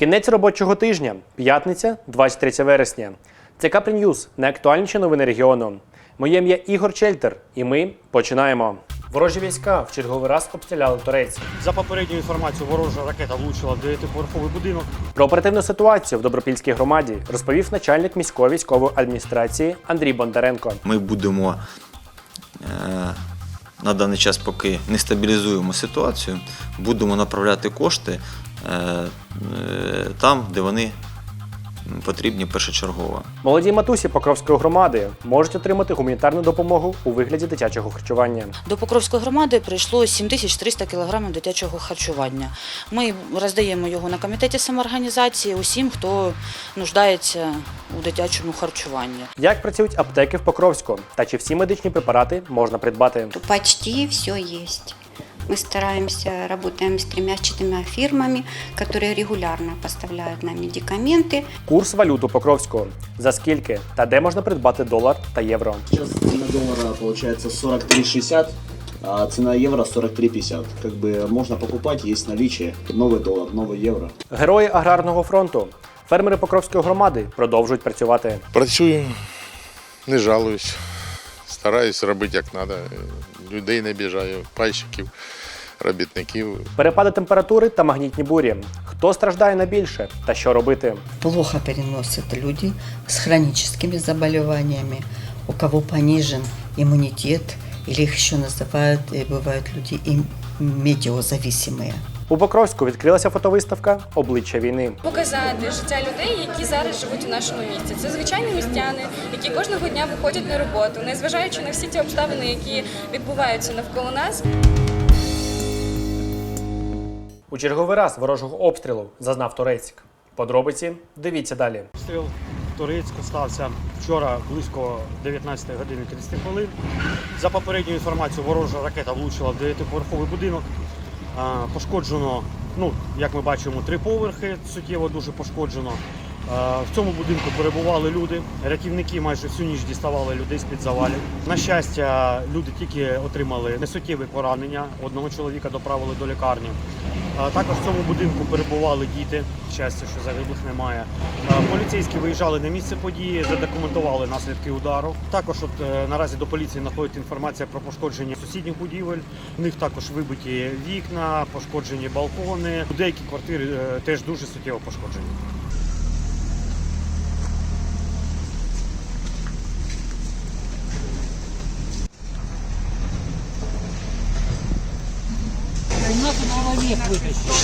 Кінець робочого тижня, п'ятниця, 23 вересня. Це Капрі Ньюз, найактуальніші новини регіону. Моє ім'я Ігор Чельтер, і ми починаємо. Ворожі війська в черговий раз обстріляли Турець. За попередньою інформацією, ворожа ракета влучила в дев'ятиповерховий будинок. Про оперативну ситуацію в Добропільській громаді розповів начальник міської військової адміністрації Андрій Бондаренко. Ми будемо е, на даний час, поки не стабілізуємо ситуацію, будемо направляти кошти там, де вони потрібні першочергово. Молоді матусі Покровської громади можуть отримати гуманітарну допомогу у вигляді дитячого харчування. До Покровської громади прийшло 7300 кг дитячого харчування. Ми роздаємо його на комітеті самоорганізації усім, хто нуждається у дитячому харчуванні. Як працюють аптеки в Покровську та чи всі медичні препарати можна придбати? Почти все есть. Мы стараемся, работаем с тремя-четырьмя фирмами, которые регулярно поставляют нам медикаменты. Курс валют у Покровську. За скільки та де можна придбати долар та євро? Сейчас цена доллара получается 43,60, а цена евро 43,50. Как бы можно покупать, есть наличие. Новый доллар, новый евро. Герої аграрного фронту. Фермери Покровської громади продовжують працювати. Працюю, не жалуюсь. Стараюсь робити як треба. Людей не біжаю, пайщиків, робітників. Перепади температури та магнітні бурі. Хто страждає найбільше та що робити? плохо переносят люди с хроническими заболеваниями, у кого понижен иммунитет, или их еще называют, и бывают люди и метеозависимые. У Покровську відкрилася фотовиставка Обличчя війни. показати життя людей, які зараз живуть у нашому місті. Це звичайні містяни, які кожного дня виходять на роботу, незважаючи на всі ті обставини, які відбуваються навколо нас. У черговий раз ворожого обстрілу зазнав Турецьк. Подробиці дивіться далі. Стріл Турецьку стався вчора близько 19 години 30 хвилин. За попередньою інформацією, ворожа ракета влучила в дев'ятиповерховий будинок. Пошкоджено, ну, як ми бачимо, три поверхи, суттєво дуже пошкоджено. В цьому будинку перебували люди. Рятівники майже всю ніч діставали людей з-під завалів. На щастя, люди тільки отримали несуттєві поранення. Одного чоловіка доправили до лікарні. Також в цьому будинку перебували діти. Щастя, що загиблих немає. Поліцейські виїжджали на місце події, задокументували наслідки удару. Також от е, наразі до поліції знаходить інформація про пошкодження сусідніх будівель. В них також вибиті вікна, пошкоджені балкони. Деякі квартири е, теж дуже суттєво пошкоджені. Человек вытащил.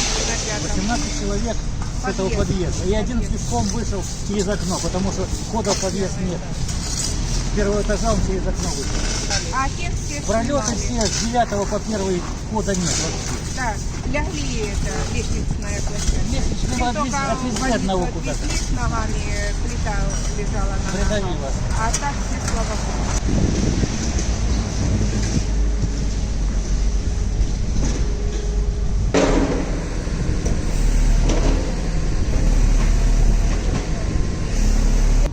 18 человек с этого подъезда. И один пешком вышел через окно, потому что входа в подъезд нет. С первого этажа он через окно вышел. А всех Пролеты все с 9 по первый входа нет вообще. Да, лягли это, лестничная площадка. Лестничного Только отвезли- одного куда-то. с ногами, плита лежала на Придавило. ногах. А так все, слава богу.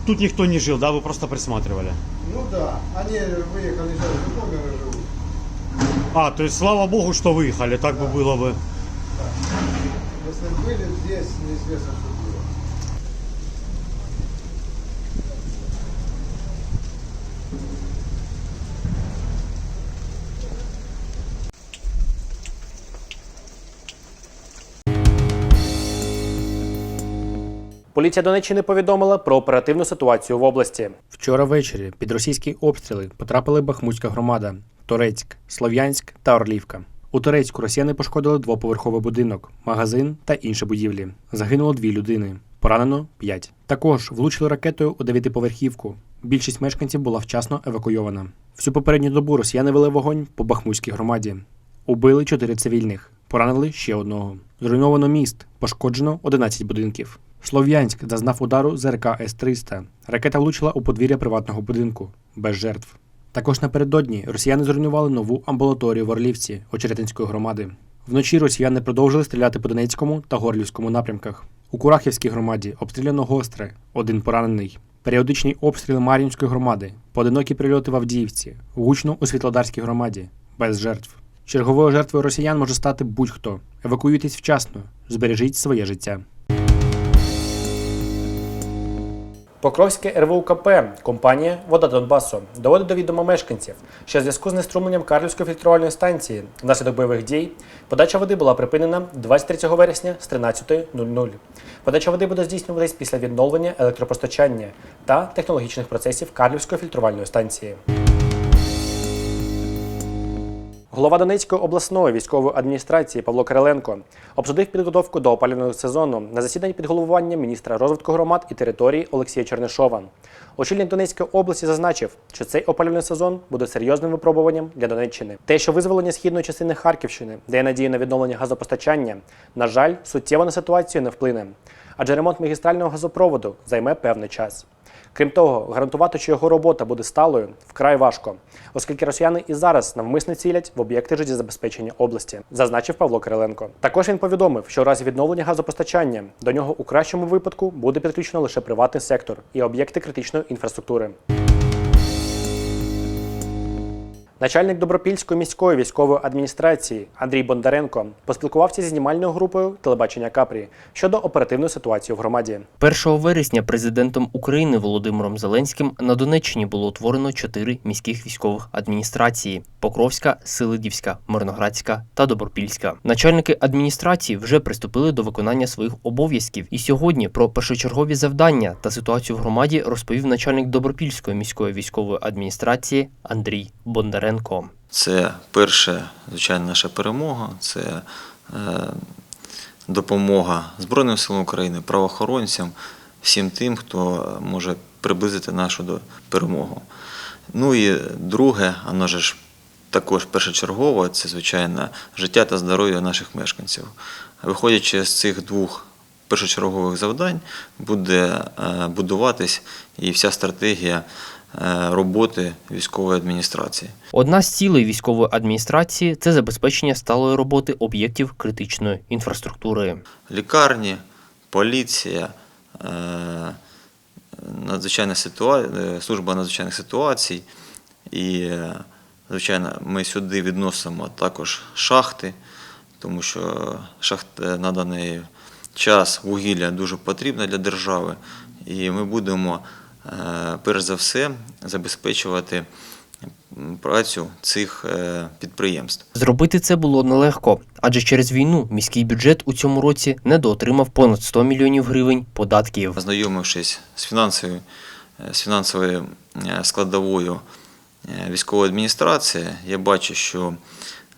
Тут никто не жил, да? Вы просто присматривали. Ну да, они выехали сейчас в Житомир и живут. А, то есть слава богу, что выехали, так бы было бы. Если были здесь, неизвестно, что Поліція Донеччини повідомила про оперативну ситуацію в області. Вчора ввечері під російські обстріли потрапили Бахмутська громада, Торецьк, Слов'янськ та Орлівка. У Торецьку росіяни пошкодили двоповерховий будинок, магазин та інші будівлі. Загинуло дві людини, поранено п'ять. Також влучили ракетою у дев'ятиповерхівку. Більшість мешканців була вчасно евакуйована. Всю попередню добу росіяни вели вогонь по Бахмутській громаді. Убили чотири цивільних, поранили ще одного. Зруйновано міст, пошкоджено 11 будинків. Слов'янськ зазнав удару з РК С-300. Ракета влучила у подвір'я приватного будинку без жертв. Також напередодні росіяни зруйнували нову амбулаторію в Орлівці Очеретинської громади. Вночі росіяни продовжили стріляти по Донецькому та Горлівському напрямках. У Курахівській громаді обстріляно гостре, один поранений. Періодичні обстріли Мар'їнської громади, поодинокі прильоти в Авдіївці, гучно у Світлодарській громаді, без жертв. Черговою жертвою росіян може стати будь-хто. Евакуюйтесь вчасно, збережіть своє життя. Покровське РВУКП, компанія Вода Донбасу, доводить до відома мешканців, що в зв'язку з неструмленням Карлівської фільтрувальної станції внаслідок бойових дій подача води була припинена 23 вересня з 13.00. Подача води буде здійснюватись після відновлення електропостачання та технологічних процесів Карлівської фільтрувальної станції. Голова Донецької обласної військової адміністрації Павло Кириленко обсудив підготовку до опалювального сезону на засіданні під головуванням міністра розвитку громад і територій Олексія Чернишова. Очільник Донецької області зазначив, що цей опалювальний сезон буде серйозним випробуванням для Донеччини. Те, що визволення східної частини Харківщини дає надію на відновлення газопостачання, на жаль, суттєво на ситуацію не вплине, адже ремонт магістрального газопроводу займе певний час. Крім того, гарантувати, що його робота буде сталою, вкрай важко, оскільки росіяни і зараз навмисно цілять в об'єкти життєзабезпечення області, зазначив Павло Кириленко. Також він повідомив, що в разі відновлення газопостачання до нього у кращому випадку буде підключено лише приватний сектор і об'єкти критичної інфраструктури. Начальник Добропільської міської військової адміністрації Андрій Бондаренко поспілкувався зі знімальною групою телебачення Капрі щодо оперативної ситуації в громаді. 1 вересня президентом України Володимиром Зеленським на Донеччині було утворено чотири міських військових адміністрації: Покровська, Силидівська, Мирноградська та Добропільська. Начальники адміністрації вже приступили до виконання своїх обов'язків. І сьогодні про першочергові завдання та ситуацію в громаді розповів начальник Добропільської міської військової адміністрації Андрій Бондаренко. Це перша, звичайно, наша перемога, це е, допомога Збройним силам України, правоохоронцям, всім тим, хто може приблизити нашу до- перемогу. Ну і друге, воно ж також першочергово, це, звичайно, життя та здоров'я наших мешканців. Виходячи з цих двох першочергових завдань, буде е, будуватись і вся стратегія роботи військової адміністрації. Одна з цілей військової адміністрації це забезпечення сталої роботи об'єктів критичної інфраструктури. лікарні, поліція, е, надзвичайна ситуа... е, служба надзвичайних ситуацій. І, е, звичайно, ми сюди відносимо також шахти, тому що шахт е, на даний час вугілля дуже потрібне для держави. І ми будемо е, перш за все забезпечувати працю цих е, підприємств. Зробити це було нелегко, адже через війну міський бюджет у цьому році недоотримав понад 100 мільйонів гривень податків. Ознайомившись з фінансовою, з фінансовою е, складовою е, військової адміністрації, я бачу, що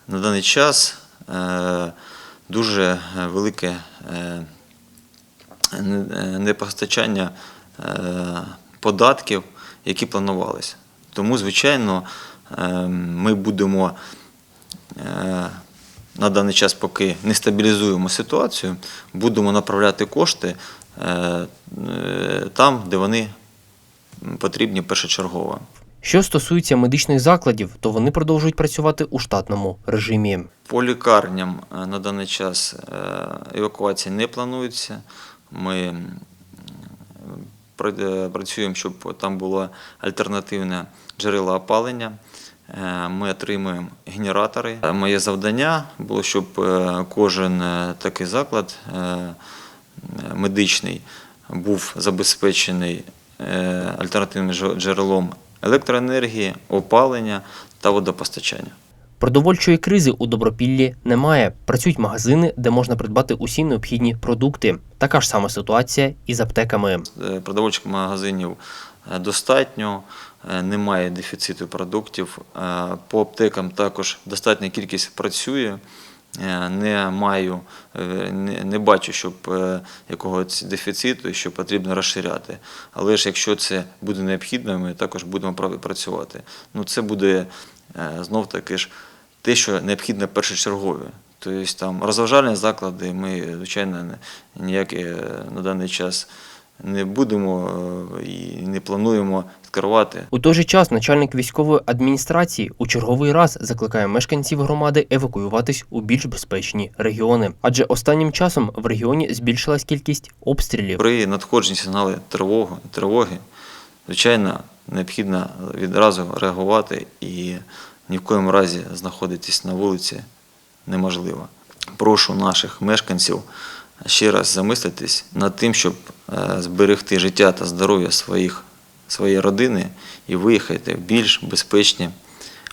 на даний час е, дуже е, велике е, не- е, непостачання е, податків, які планувалися. Тому, звичайно, е, ми будемо е, на даний час, поки не стабілізуємо ситуацію, будемо направляти кошти е, там, де вони потрібні першочергово. Що стосується медичних закладів, то вони продовжують працювати у штатному режимі. По лікарням на даний час евакуації не планується. Ми працюємо, щоб там було альтернативне джерело опалення. Е, Ми отримуємо генератори. Е, Моє завдання було, щоб е, кожен е, такий заклад е, медичний був забезпечений е, альтернативним джерелом електроенергії, опалення та водопостачання. Продовольчої кризи у Добропіллі немає. Працюють магазини, де можна придбати усі необхідні продукти. Така ж сама ситуація і з аптеками. Е, Продовольчих магазинів е, достатньо, е, немає дефіциту продуктів. По аптекам також достатня кількість працює. Не маю, не, бачу, щоб якогось дефіциту, що потрібно розширяти. Але ж якщо це буде необхідно, ми також будемо працювати. Ну це буде знов таки ж те, що необхідно першочергове. Тобто там розважальні заклади ми, звичайно, ніякі е, на даний час не будемо е, і не плануємо відкривати. У той же час начальник військової адміністрації у черговий раз закликає мешканців громади евакуюватись у більш безпечні регіони, адже останнім часом в регіоні збільшилась кількість обстрілів. При надходженні сигнали тривоги, тривоги, звичайно, необхідно відразу реагувати і ні в коєму разі знаходитись на вулиці неможливо. Прошу наших мешканців ще раз замислитись над тим, щоб е, зберегти життя та здоров'я своїх, своєї родини і виїхати в більш безпечні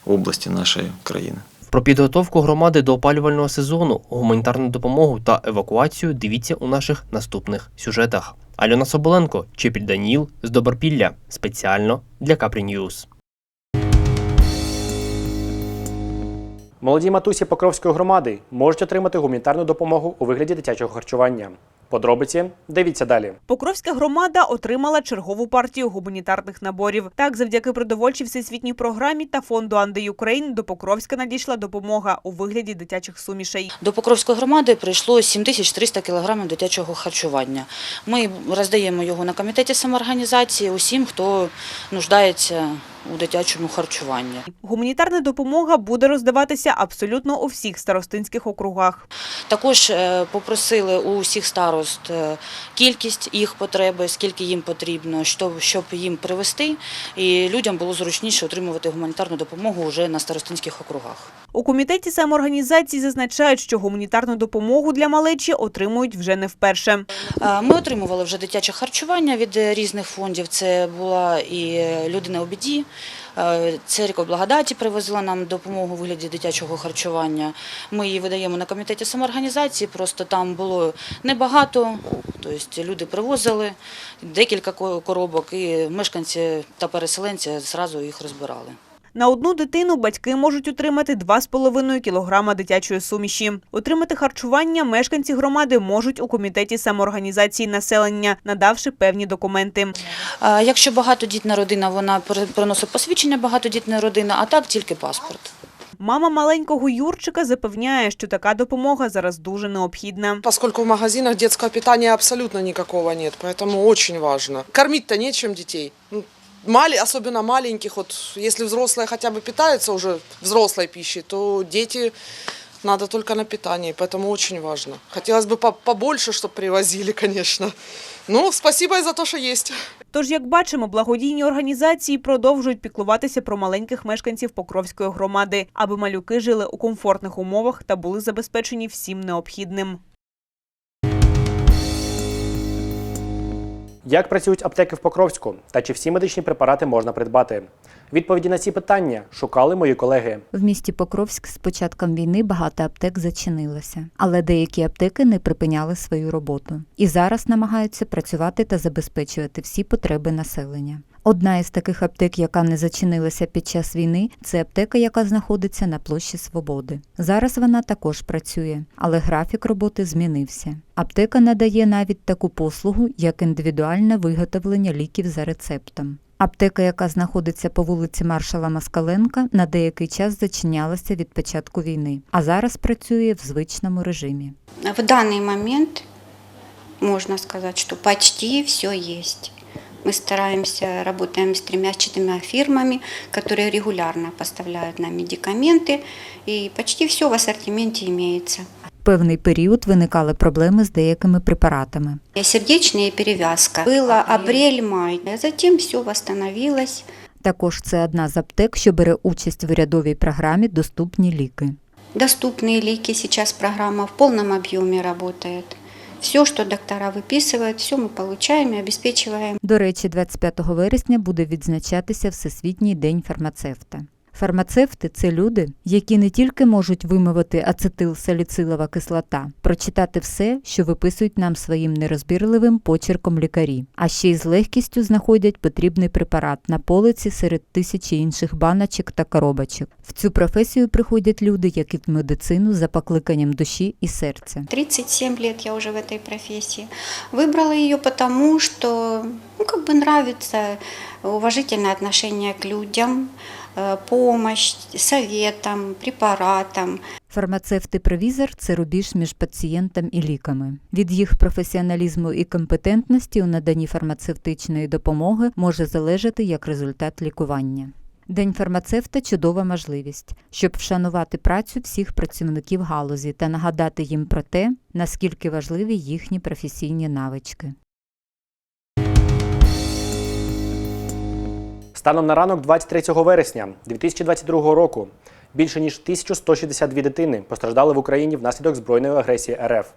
області нашої країни. Про підготовку громади до опалювального сезону, гуманітарну допомогу та евакуацію дивіться у наших наступних сюжетах. Альона Соболенко, Чепіль Даніл з Добропілля спеціально для Капрі Ньюз. Молоді матусі Покровської громади можуть отримати гуманітарну допомогу у вигляді дитячого харчування. Подробиці дивіться далі. Покровська громада отримала чергову партію гуманітарних наборів. Так, завдяки продовольчій всесвітній програмі та фонду Анди Юкрейн до Покровська надійшла допомога у вигляді дитячих сумішей. До Покровської громади прийшло 7300 кілограмів дитячого харчування. Ми роздаємо його на комітеті самоорганізації усім, хто нуждається у дитячому харчуванні. Гуманітарна допомога буде роздаватися абсолютно у всіх старостинських округах. Також е, попросили у всіх старост е, кількість їх потреби, скільки їм потрібно, щоб їм привезти, і людям було зручніше отримувати гуманітарну допомогу вже на старостинських округах. У комітеті самоорганізації зазначають, що гуманітарну допомогу для малечі отримують вже не вперше. Е, Ми отримували вже дитяче харчування від е, різних фондів. Це була і е, людина у біді. Церква благодаті привозила нам допомогу у вигляді дитячого харчування. Ми її видаємо на комітеті самоорганізації, просто там було небагато. Тобто люди привозили декілька коробок, і мешканці та переселенці зразу їх розбирали. На одну дитину батьки можуть отримати 2,5 кілограма дитячої суміші. Отримати харчування мешканці громади можуть у комітеті самоорганізації населення, надавши певні документи. Якщо багатодітна родина, вона при- приносить посвідчення багатодітної родини, а так тільки паспорт. Мама маленького Юрчика запевняє, що така допомога зараз дуже необхідна. Поскольку в магазинах детского питания абсолютно никакого нет, поэтому очень важно. Кормить-то нечем детей Ну, мали- особенно маленьких, вот если взрослые хотя бы питаются уже взрослой пищей, то дети надо только на питании, поэтому очень важно. Хотелось бы по- побольше, чтобы привозили, конечно. Ну, спасибо и за то, что есть. Тож, як бачимо, благодійні організації продовжують піклуватися про маленьких мешканців Покровської громади, аби малюки жили у комфортних умовах та були забезпечені всім необхідним. Як працюють аптеки в Покровську та чи всі медичні препарати можна придбати? Відповіді на ці питання шукали мої колеги. В місті Покровськ з початком війни багато аптек зачинилося, але деякі аптеки не припиняли свою роботу і зараз намагаються працювати та забезпечувати всі потреби населення. Одна із таких аптек, яка не зачинилася під час війни, це аптека, яка знаходиться на площі Свободи. Зараз вона також працює, але графік роботи змінився. Аптека надає навіть таку послугу, як індивідуальне виготовлення ліків за рецептом. Аптека, яка знаходиться по вулиці Маршала Москаленка, на деякий час зачинялася від початку війни, а зараз працює в звичному режимі. В данный момент можно сказать, что почти все есть. Мы стараемся, работаем с тремя-четырьмя фирмами, которые регулярно поставляют нам медикаменты, и почти все в ассортименте имеется. Певний період виникали проблеми з деякими препаратами. Сердечная перевязка. Было апрель-май, а затем все восстановилось. Також це одна з аптек, що бере участь в урядовій програмі Доступні ліки. Доступные лики, сейчас программа в полном объеме работает. Все, что доктора выписывают, все мы получаем и обеспечиваем. До речі, 25 вересня буде відзначатися Всесвітній день фармацевта. Фармацевти це люди, які не тільки можуть вимовити ацетилсаліцилова кислота, прочитати все, що виписують нам своїм нерозбірливим почерком лікарі, а ще й з легкістю знаходять потрібний препарат на полиці серед тисячі інших баночок та коробочок. В цю професію приходять люди, які в медицину за покликанням душі і серця. 37 лет я уже в этой профессии. Выбрала ее потому, что ну, как бы нравится уважительное отношение к людям, э, помощь советам, препаратам. Фармацевт-провізор це рубіж між пацієнтом і ліками. Від їх професіоналізму і компетентності у наданні фармацевтичної допомоги може залежати як результат лікування. День фармацевта чудова можливість, щоб вшанувати працю всіх працівників галузі та нагадати їм про те, наскільки важливі їхні професійні навички. Станом на ранок 23 вересня 2022 року більше ніж 1162 дитини постраждали в Україні внаслідок збройної агресії РФ.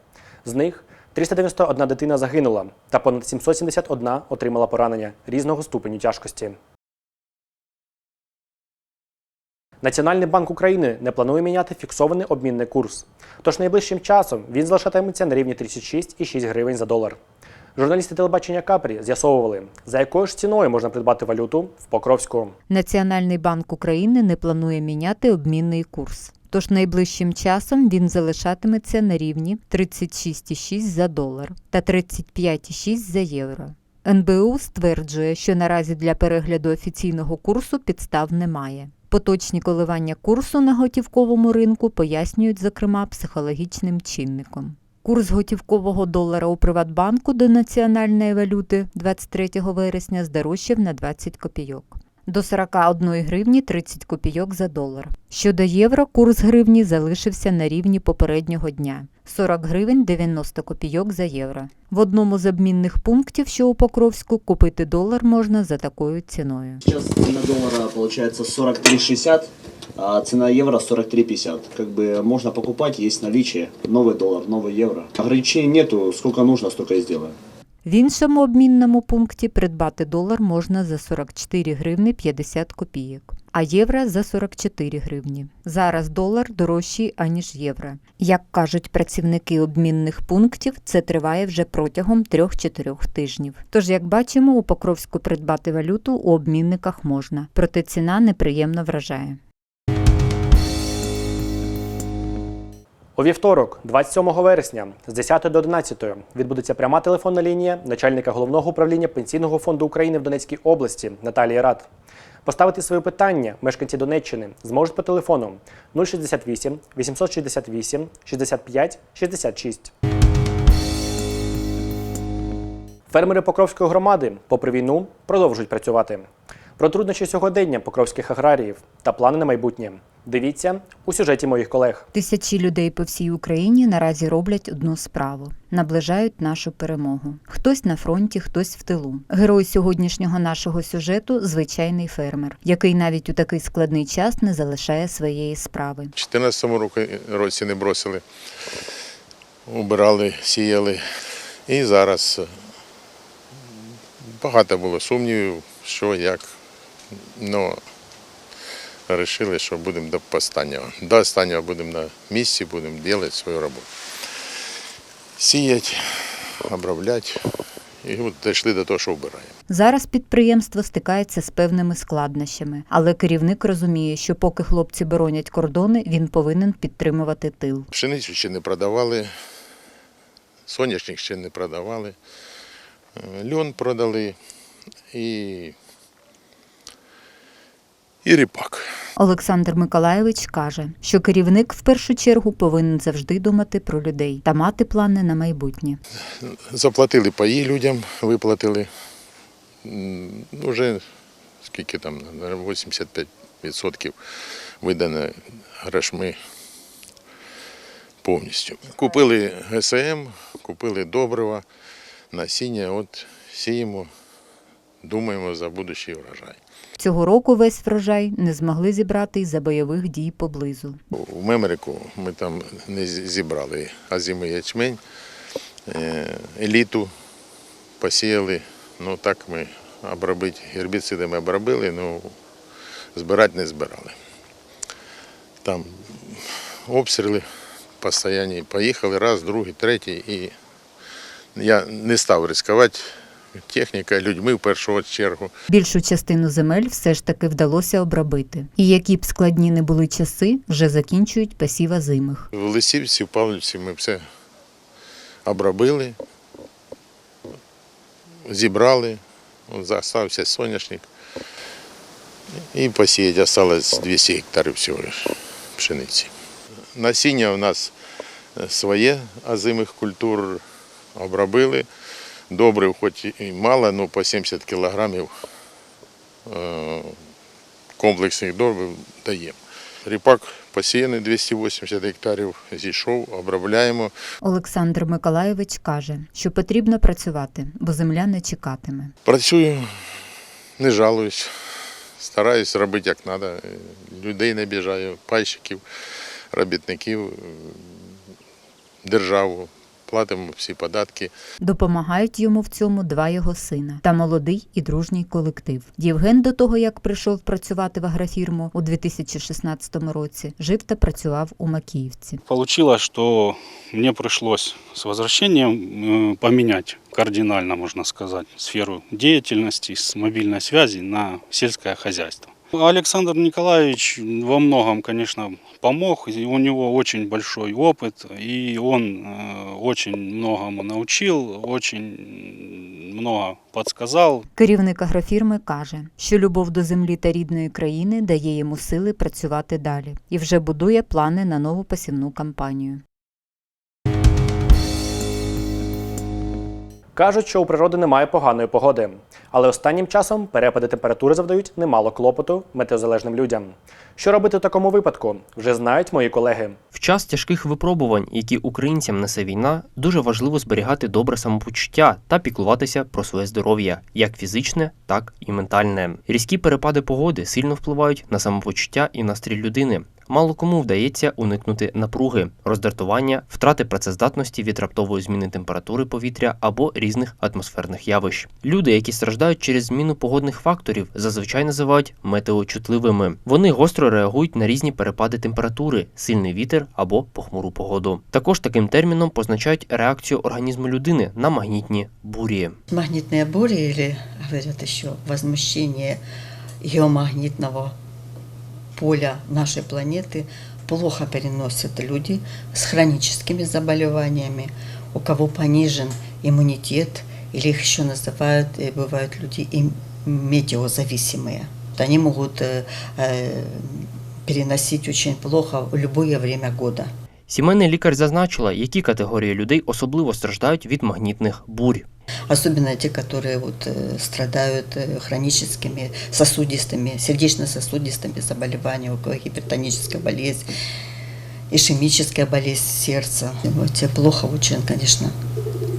З них 391 дитина загинула та понад 771 отримала поранення різного ступеню тяжкості. Національний банк України не планує міняти фіксований обмінний курс. Тож найближчим часом він залишатиметься на рівні 36,6 гривень за долар. Журналісти телебачення Капрі з'ясовували, за якою ж ціною можна придбати валюту в Покровську. Національний банк України не планує міняти обмінний курс. Тож найближчим часом він залишатиметься на рівні 36,6 за долар та 35,6 за євро. НБУ стверджує, що наразі для перегляду офіційного курсу підстав немає. Поточні коливання курсу на готівковому ринку пояснюють, зокрема, психологічним чинником. Курс готівкового долара у Приватбанку до національної валюти 23 вересня здорожчав на 20 копійок. До 41 гривні 30 копійок за долар. Щодо євро, курс гривні залишився на рівні попереднього дня 40 гривень 90 копійок за євро. В одному з обмінних пунктів, що у Покровську, купити долар можна за такою ціною. Сейчас цена доллара получается 43,60, а цена евро 43,50. Как бы можно покупать, есть наличие. Новый доллар, новый евро. Ограничений нету, сколько нужно, столько и сделаем. В іншому обмінному пункті придбати долар можна за 44 гривни 50 копійок, а євро за 44 гривні. Зараз долар дорожчий, аніж євро. Як кажуть працівники обмінних пунктів, це триває вже протягом 3-4 тижнів. Тож, як бачимо, у Покровську придбати валюту у обмінниках можна, проте ціна неприємно вражає. У вівторок, 27 вересня, з 10 до 11 відбудеться пряма телефонна лінія начальника головного управління Пенсійного фонду України в Донецькій області Наталії Рад. Поставити свої питання мешканці Донеччини зможуть по телефону 068 868 65 66. Фермери Покровської громади, попри війну, продовжують працювати. Про труднощі сьогодення покровських аграріїв та плани на майбутнє. Дивіться у сюжеті моїх колег. Тисячі людей по всій Україні наразі роблять одну справу наближають нашу перемогу. Хтось на фронті, хтось в тилу. Герой сьогоднішнього нашого сюжету звичайний фермер, який навіть у такий складний час не залишає своєї справи. У 2014 році не бросили, убирали, сіяли. І зараз е, багато було сумнівів, що, як. Ну, вирішили, що будемо до останнього. До останнього будемо на місці, будемо робити свою роботу. Сіяти, обробляти. І от дійшли до того, що вбираємо. Зараз підприємство стикається з певними складнощами, але керівник розуміє, що поки хлопці боронять кордони, він повинен підтримувати тил. Пшеницю ще не продавали, соняшник ще не продавали, е, льон продали і, і ріпак. Олександр Миколаєвич каже, що керівник в першу чергу повинен завжди думати про людей та мати плани на майбутнє. Заплатили паї людям, виплатили. М, Уже скільки там, 85% видано грошми повністю. Купили ГСМ, купили добрива, насіння, от сіємо, думаємо за будущий урожай. Цього року весь врожай не змогли зібрати із-за бойових дій поблизу. В Мемерику ми там не зі- зібрали азимий ячмень, е, еліту посіяли. Ну так ми обробити гербіцидами обробили, ну збирати не збирали. Там обстріли постійні, поїхали раз, другий, третій. І я не став ризикувати техніка, людьми в першу чергу. Більшу частину земель все ж таки вдалося обробити. І які б складні не були часи, вже закінчують посів озимих. В Лисівці, в Павлівці ми все обробили, зібрали, залишився соняшник. І посіяти залишилось 200 гектарів всього лиш пшениці. Насіння у нас своє озимих культур обробили. Добрив, хоч і мало, але по 70 кілограмів е, комплексних добрив даємо. Ріпак посіяний 280 гектарів, зійшов, обробляємо. Олександр Миколаєвич каже, що потрібно працювати, бо земля не чекатиме. Працюю, не жалуюсь, стараюсь робити як треба. Людей не біжаю, пайщиків, робітників, е, державу платимо всі податки. Допомагають йому в цьому два його сина та молодий і дружній колектив. Євген до того, як прийшов працювати в агрофірму у 2016 році, жив та працював у Макіївці. Получилось, что мне пришлось с возвращением э, поменять кардинально, можно сказать, сферу деятельности с мобильной связи на сельское хозяйство. Александр Николаевич во многом, конечно, помог. У него очень большой опыт, и он э, очень многому научил, очень много подсказал. Керівник агрофірми каже, що любов до землі та рідної країни дає йому сили працювати далі і вже будує плани на нову посівну кампанію. Кажуть, що у природи немає поганої погоди, але останнім часом перепади температури завдають немало клопоту метеозалежним людям. Що робити в такому випадку, вже знають мої колеги. В час тяжких випробувань, які українцям несе війна, дуже важливо зберігати добре самопочуття та піклуватися про своє здоров'я, як фізичне, так і ментальне. Різкі перепади погоди сильно впливають на самопочуття і настрій людини. Мало кому вдається уникнути напруги, роздратування, втрати працездатності від раптової зміни температури повітря або різних атмосферних явищ. Люди, які страждають через зміну погодних факторів, зазвичай називають метеочутливими. Вони гостро реагують на різні перепади температури, сильний вітер або похмуру погоду. Також таким терміном позначають реакцію організму людини на магнітні бурі. Магнитные бури, или говорят еще возмущение геомагнитного поля нашей планеты, плохо переносят люди с хроническими заболеваниями, у кого понижен иммунитет, или их еще называют, э, бывают люди и метеозависимые. Они могут э, э, переносить очень плохо в любое время года. Сімейний лікар зазначила, які категорії людей особливо страждають від магнітних бурь. Особенно те, которые вот, э, страдают э, хроническими сосудистыми, сердечно-сосудистыми заболеваниями, у кого гипертоническая болезнь, ишемическая болезнь сердца. И Вот те плохо очень, конечно,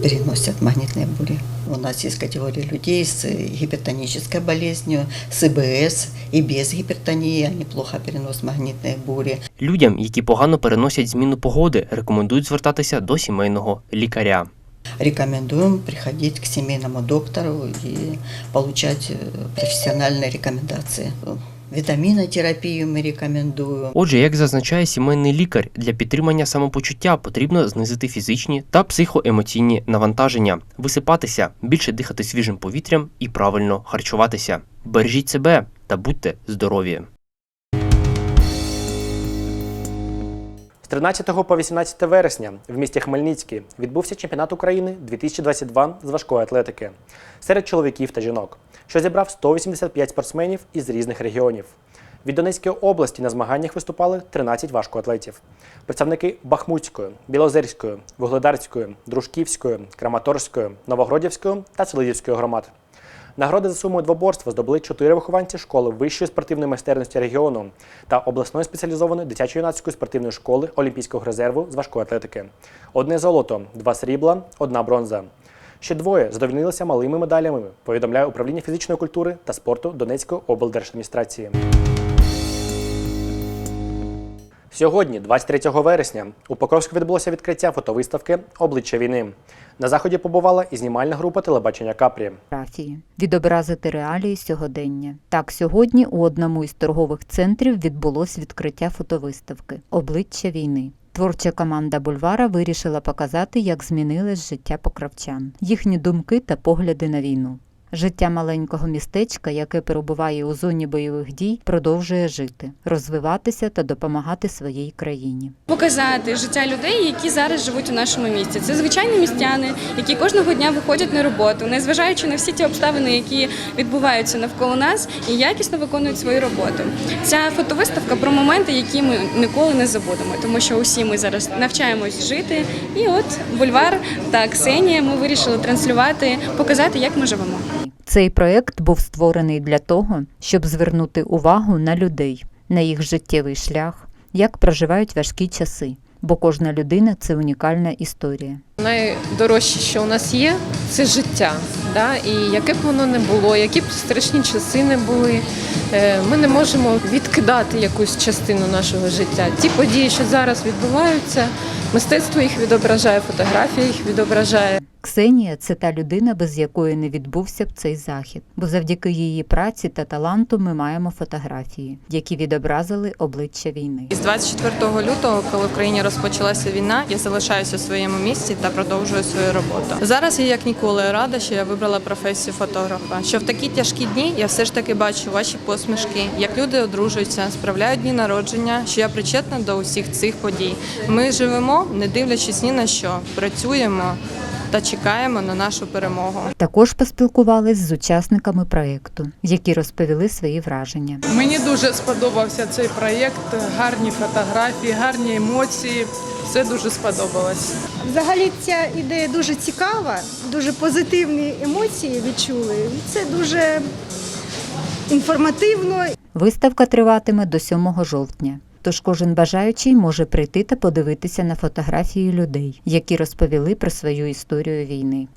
переносят магнитные бури. У нас есть категория людей с э, гипертонической болезнью, с ИБС и без гипертонии. Они плохо переносят магнитные бури. Людям, які погано переносять зміну погоди, рекомендують звертатися до сімейного лікаря. Рекомендуем приходить к семейному доктору и получать э, профессиональные рекомендации. Витаминотерапию мы рекомендуем. Отже, як зазначає сімейний лікар, для підтримання самопочуття потрібно знизити фізичні та психоемоційні навантаження, висипатися, більше дихати свіжим повітрям і правильно харчуватися. Бережіть себе та будьте здорові! З 13 по 18 вересня в місті Хмельницький відбувся чемпіонат України 2022 з важкої атлетики серед чоловіків та жінок, що зібрав 185 спортсменів із різних регіонів. Від Донецької області на змаганнях виступали 13 важкоатлетів. Представники Бахмутської, Білозерської, Вугледарської, Дружківської, Краматорської, Новогродівської та Селидівської громад. Нагороди за сумою двоборства здобули чотири вихованці школи вищої спортивної майстерності регіону та обласної спеціалізованої дитячо-юнацької спортивної школи Олімпійського резерву з важкої атлетики. Одне золото, два срібла, одна бронза. Ще двоє задовільнилися малими медалями, повідомляє управління фізичної культури та спорту Донецької облдержадміністрації. Сьогодні, 23 вересня, у Покровську відбулося відкриття фотовиставки Обличчя війни. На заході побувала і знімальна група телебачення Капрі. відобразити реалії сьогодення. Так, сьогодні у одному із торгових центрів відбулось відкриття фотовиставки Обличчя війни. Творча команда бульвара вирішила показати, як змінилось життя покровчан, їхні думки та погляди на війну. Життя маленького містечка, яке перебуває у зоні бойових дій, продовжує жити, розвиватися та допомагати своїй країні. Показати життя людей, які зараз живуть у нашому місті. Це звичайні містяни, які кожного дня виходять на роботу, незважаючи на всі ті обставини, які відбуваються навколо нас, і якісно виконують свою роботу. Ця фотовиставка про моменти, які ми ніколи не забудемо, тому що усі ми зараз навчаємось жити. І от бульвар та Ксенія ми вирішили транслювати, показати, як ми живемо. Цей проект був створений для того, щоб звернути увагу на людей, на їх життєвий шлях, як проживають важкі часи, бо кожна людина це унікальна історія. Найдорожче, що у нас є, це життя. Да? І яке б воно не було, які б страшні часи не були, е, ми не можемо відкидати якусь частину нашого життя. Ті події, що зараз відбуваються, мистецтво їх відображає, фотографія їх відображає. Ксенія це та людина, без якої не відбувся б цей захід, бо завдяки її праці та таланту ми маємо фотографії, які відобразили обличчя війни. З 24 лютого, коли в країні розпочалася війна, я залишаюся у своєму місці та продовжую свою роботу. Зараз я як ніколи рада, що я вибрала професію фотографа. Що в такі тяжкі дні я все ж таки бачу ваші посмішки, як люди одружуються, справляють дні народження, що я причетна до усіх цих подій. Ми живемо, не дивлячись ні на що, працюємо та чекаємо на нашу перемогу. Також поспілкувались з учасниками проєкту, які розповіли свої враження. Мені дуже сподобався цей проєкт, гарні фотографії, гарні емоції. Все дуже сподобалось. Взагалі ця ідея дуже цікава, дуже позитивні емоції відчули. Це дуже інформативно. Виставка триватиме до 7 жовтня. Тож кожен бажаючий може прийти та подивитися на фотографії людей, які розповіли про свою історію війни.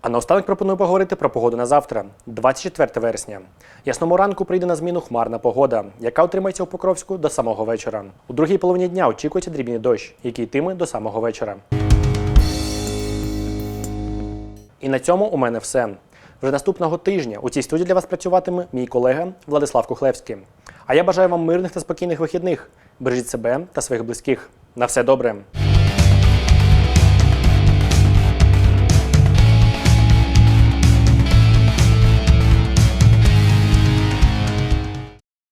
А наостанок пропоную поговорити про погоду на завтра, 24 вересня. Ясному ранку прийде на зміну хмарна погода, яка утримається у Покровську до самого вечора. У другій половині дня очікується дрібний дощ, який йтиме до самого вечора. І на цьому у мене все. Вже наступного тижня у цій студії для вас працюватиме мій колега Владислав Кухлевський. А я бажаю вам мирних та спокійних вихідних. Бережіть себе та своїх близьких. На все добре.